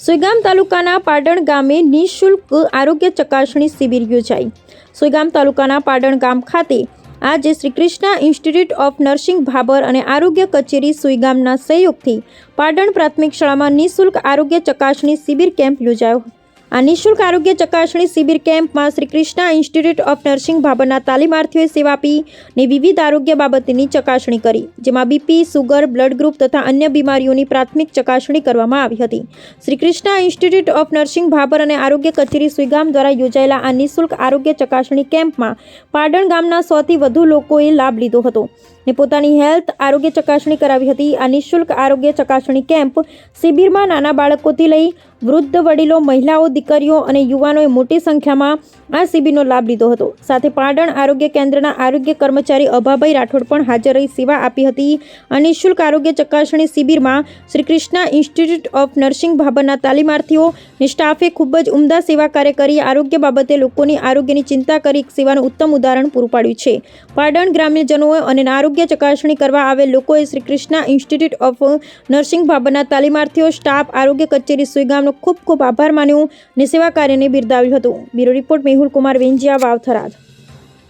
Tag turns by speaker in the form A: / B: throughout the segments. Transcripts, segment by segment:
A: સુઈગામ તાલુકાના પાટણ ગામે નિઃશુલ્ક આરોગ્ય ચકાસણી શિબિર યોજાઈ. સુઈગામ તાલુકાના પાટણ ગામ ખાતે આજે Shri Krishna institute of nursing Bhabhar અને આરોગ્ય કચેરી સુઈગામના સહયોગથી પાટણ પ્રાથમિક શાળામાં નિઃશુલ્ક આરોગ્ય ચકાસણી શિબિર કેમ્પ યોજાયો આ નિઃશુલ્ક આરોગ્ય ચકાસણી શિબિર કેમ્પમાં Shri Krishna institute of nursing ભાભરના તાલીમાર્થીઓએ સેવા આપી ને વિવિધ આરોગ્ય બાબતની ચકાસણી કરી, જેમાં બીપી, સુગર, બ્લડ ગ્રુપ તથા અન્ય બીમારીઓની પ્રાથમિક ચકાસણી કરવામાં આવી હતી. Shri Krishna institute of nursing Bhabhar અને આરોગ્ય કચેરી સુઈગામ દ્વારા યોજાયેલા આ નિઃશુલ્ક આરોગ્ય ચકાસણી કેમ્પમાં પાટણ ગામના સોથી વધુ લોકોએ લાભ લીધો હતો ને પોતાની હેલ્થ આરોગ્ય ચકાસણી કરાવી હતી. આ નિઃશુલ્ક આરોગ્ય ચકાસણી કેમ્પ શિબિરમાં નાના બાળકોથી લઈ વૃદ્ધ વડીલો, મહિલાઓ, દીકરીઓ અને યુવાનોએ મોટી સંખ્યામાં આ શિબિરનો લાભ લીધો હતો. સાથે પાટણ આરોગ્ય કેન્દ્રના આરોગ્ય કર્મચારી અભાભાઈ રાઠોડ પણ હાજર રહી સેવા આપી હતી આ નિઃશુલ્ક આરોગ્ય ચકાસણી શિબિરમાં Shri Krishna institute of nursing ભાભરના તાલીમાર્થીઓ સ્ટાફે ખૂબ જ ઉમદા સેવા કાર્ય કરી, આરોગ્ય બાબતે લોકોની આરોગ્યની ચિંતા કરી સેવાનું ઉત્તમ ઉદાહરણ પૂરું પાડ્યું છે. પાટણ ગ્રામ્યજનોએ અને આરોગ્ય ચકાસણી કરવા આવેલ લોકોએ Shri Krishna institute of nursing ભાભરના તાલીમાર્થીઓ, સ્ટાફ, આરોગ્ય કચેરી, સુઈગામનો ખૂબ ખૂબ આભાર માન્યો અને સેવા કાર્યને બિરદાવ્યું હતું. Bureau report Mehul Kumar Venjiya, Vavtharad.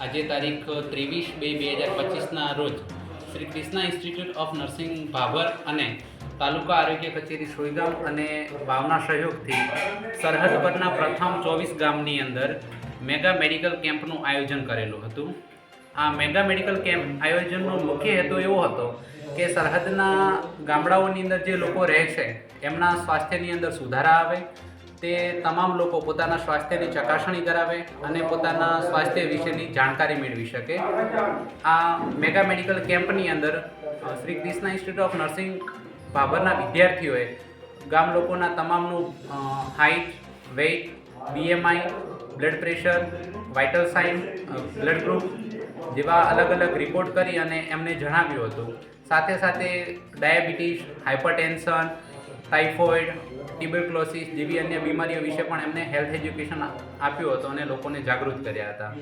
B: આજે તારીખ ત્રેવીસ બે બે હજાર પચીસના રોજ Shri Krishna institute of nursing Bhabhar અને તાલુકા આરોગ્ય કચેરી સોઈગામ અને ભાવના સહયોગથી સરહદ પરના પ્રથમ ચોવીસ ગામની અંદર મેગા મેડિકલ કેમ્પનું આયોજન કરેલું હતું. આ મેગા મેડિકલ કેમ્પ આયોજનનો મુખ્ય હેતુ એવો હતો કે સરહદના ગામડાઓની અંદર જે લોકો રહે છે, એમના સ્વાસ્થ્યની અંદર સુધારા આવે, તે તમામ લોકો પોતાના સ્વાસ્થ્યની ચકાસણી કરાવે અને પોતાના સ્વાસ્થ્ય વિશેની જાણકારી મેળવી શકે. આ મેગા મેડિકલ કેમ્પની અંદર Shri Krishna institute of nursing ભાભરના વિદ્યાર્થીઓએ ગામ લોકોના તમામનું height weight, BMI blood pressure vital sign blood group જેવા અલગ અલગ રિપોર્ટ કરી અને એમને જણાવ્યું હતું. સાથે સાથે ડાયાબિટીસ હાઇપરટેન્શન ટાઇફોઇડ ટ્યુબરક્લોસિસ જેવી અન્ય બીમારીઓ વિશે પણ એમને હેલ્થ એજ્યુકેશન આપ્યું હતું અને લોકોને જાગૃત કર્યા હતા.